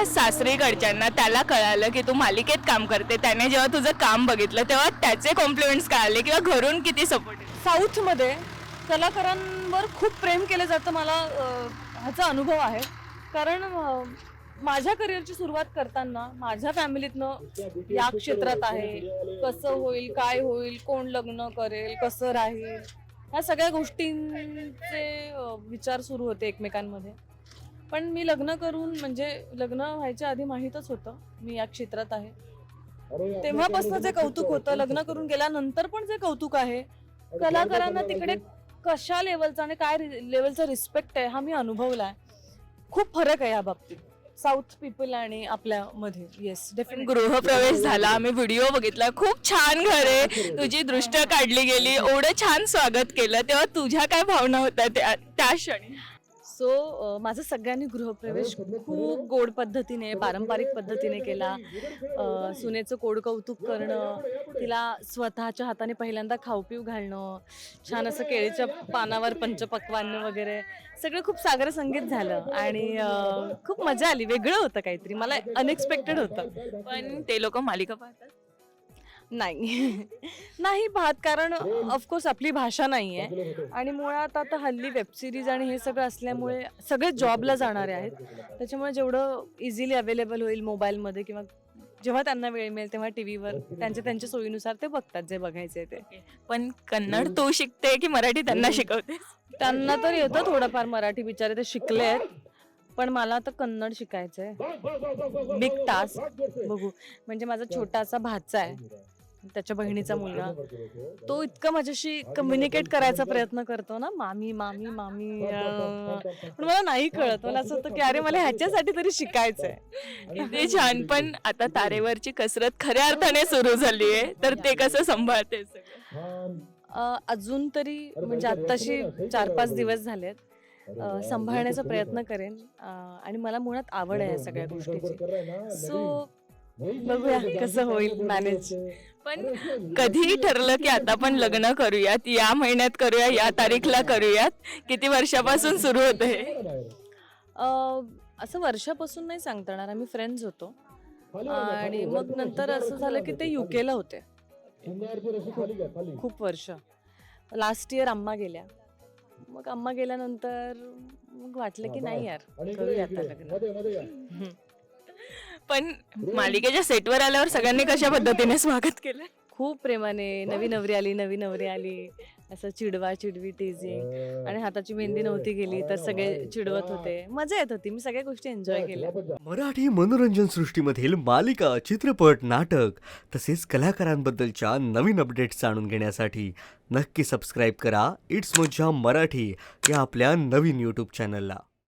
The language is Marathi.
जेव्हा सासरीकडच्यांना त्याला कळालं की तू मालिकेत काम करते. त्याने जेव्हा तुझं काम बघितलं तेव्हा त्याचे कॉम्प्लिमेंट्स कळाले किंवा घरून किती सपोर्ट साऊथमध्ये कलाकारांवर खूप प्रेम केलं जातं मला अ, ह्याचा अनुभव आहे. कारण अ, माझ्या करिअरची सुरुवात करताना माझ्या फॅमिलीतनं या क्षेत्रात आहे. कसं होईल काय होईल कोण लग्न करेल कसं राहील ह्या सगळ्या गोष्टींचे अ, विचार सुरू होते एकमेकांमध्ये. पण मी लग्न करून म्हणजे लग्न व्हायच्या आधी माहीतच होतं मी या क्षेत्रात आहे. तेव्हापासून जे कौतुक होतं लग्न करून गेल्यानंतर पण जे कौतुक आहे कलाकारांना तिकडे कशा लेवलचा आणि काय लेवलचा रिस्पेक्ट आहे हा मी अनुभवलाय. खूप फरक आहे या बाबतीत. साऊथ पीपल आणि आपल्या मध्ये येस डेफिनेट गृहप्रवेश झाला आम्ही व्हिडिओ बघितला. खूप छान घर आहे. तुझी दृष्ट काढली गेली एवढं छान स्वागत केलं. तेव्हा तुझ्या काय भावना होत्या त्या त्या क्षणी? सो माझा सगळ्यांनी गृहप्रवेश खूप गोड पद्धतीने पारंपरिक पद्धतीने केला. सुनेचं कोड कौतुक करणं तिला स्वतःच्या हाताने पहिल्यांदा खाऊपिऊ घालणं छान असं केळीच्या पानावर पंचपक्वान्न वगैरे सगळं खूप सागर संगीत झालं. आणि खूप मजा आली. वेगळं होतं काहीतरी. मला अनएक्सपेक्टेड होतं. पण ते लोक मालिका पाहतात. नाही. नाही पाहत कारण ऑफकोर्स आपली भाषा नाही आहे आणि मुळात आता हल्ली वेबसिरीज आणि हे सगळं असल्यामुळे सगळे जॉबला जाणारे आहेत. त्याच्यामुळे जेवढं इझिली अवेलेबल होईल मोबाईलमध्ये किंवा जेव्हा त्यांना वेळ मिळेल तेव्हा टी व्हीवर त्यांच्या त्यांच्या सोयीनुसार ते बघतात जे बघायचे ते. पण कन्नड तू शिकते की मराठी त्यांना शिकवते? त्यांना तर येतं थोडंफार मराठी बिचारे ते शिकले आहेत. पण मला आता कन्नड शिकायचं आहे बिग टास्क बघू. म्हणजे माझा छोटासा भाचा आहे. त्याच्या बहिणीचा मुलगा. तो? इतका माझ्याशी कम्युनिकेट करायचा प्रयत्न करतो ना. मामी मामी मामी अं. पण मला नाही कळत. मला असं होतं की अरे मला ह्याच्यासाठी तरी शिकायचंय. किती छान पण आता तारेवरची कसरत खऱ्या अर्थाने सुरू झाली आहे. तर ते कसं सांभाळते अं, अजून तरी म्हणजे आत्ताशी चार पाच दिवस झालेत. अं, सांभाळण्याचा प्रयत्न करेन. अं, आणि मला मुळात आवड आहे या सगळ्या गोष्टीची. सो बघूया कसं होईल मॅनेज पण कधी ठरलं की आता आपण लग्न करूयात या महिन्यात करूया या तारीखला करूयात किती वर्षापासून सुरू होतं हे असं वर्षापासून नाही सांगता येणार आम्ही फ्रेंड्स होतो. आणि मग नंतर असं झालं की ते युकेला होते. खूप वर्ष. लास्ट इयर अम्मा गेल्या. मग अम्मा गेल्यानंतर मग वाटलं की नाही यार करूया आता लग्न. पण मालिकेच्या सेटवर आल्यावर सगळ्यांनी कशा पद्धतीने स्वागत केलं खूप प्रेमाने नवी नवरी आली नवी नवरी आली. असं चिडवा चिडवी टेजिंग आणि हाताची मेहंदी नव्हती गेली तर सगळे चिडवत होते. मजा येत होती. मी सगळ्या गोष्टी एन्जॉय केल्या. मराठी मनोरंजन सृष्टीमधील मालिका चित्रपट नाटक तसेच कलाकारांबद्दलच्या नवीन अपडेट्स जाणून घेण्यासाठी नक्की सबस्क्राईब करा. इट्स मज्जा मराठी या आपल्या नवीन यूट्यूब चॅनलला